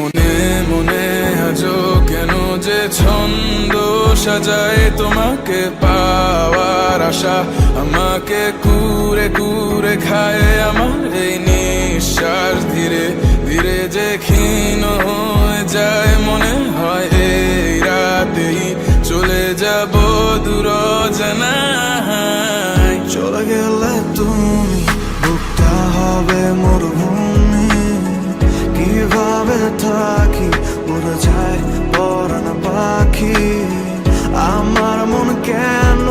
মনে মনে হাজো কেন যে ছন্দ সাজায় তোমাকে পাওয়ার আশা, আমাকে কুরে কুরে খায় আমার এই নিঃশ্বাস। ধীরে ধীরে যে ক্ষীণ হয়ে যায় মনে হয় এই রাতেই চলে যাব দূর জানা চলে গেলে তুমি হবে মরুভূমি। কীভাবে থাকি উড়ে যায় পরান পাখি। আমার মন কেন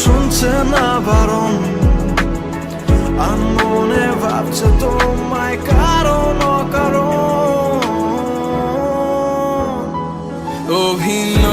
শুনছে না বারণ? আর মনে ভাবছে তোমায় কারণ কারণ অভিনয়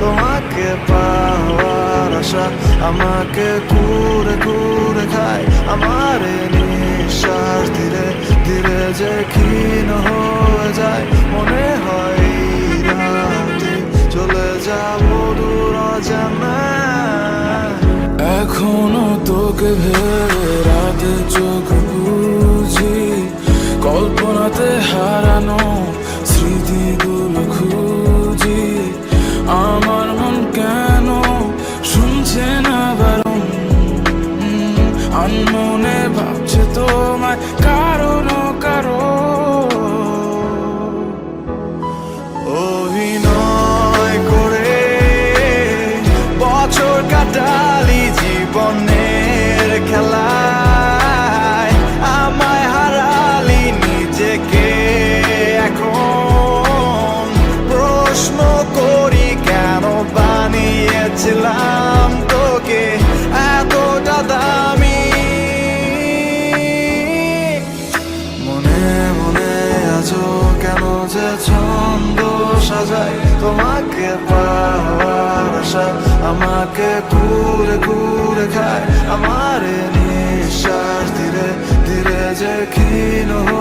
তোমাকে পাওয়ার আশা, আমাকে কুরে কুরে খায়। আমার নিঃশ্বাস ধীরে ধীরে যে ক্ষীণ হয়ে যায়, মনে হয় চলে যাব দূর জানা এখনও তোকে ভেবে রাতে চোখ বুঝি, কল্পনাতে হারানো যে ছন্দ সাজাই, তোমাকে পাওয়ার আশা আমাকে ঘুরে ঘুরে খায়। আমার নিঃশ্বাস ধীরে ধীরে যে ক্ষীণ হয়ে।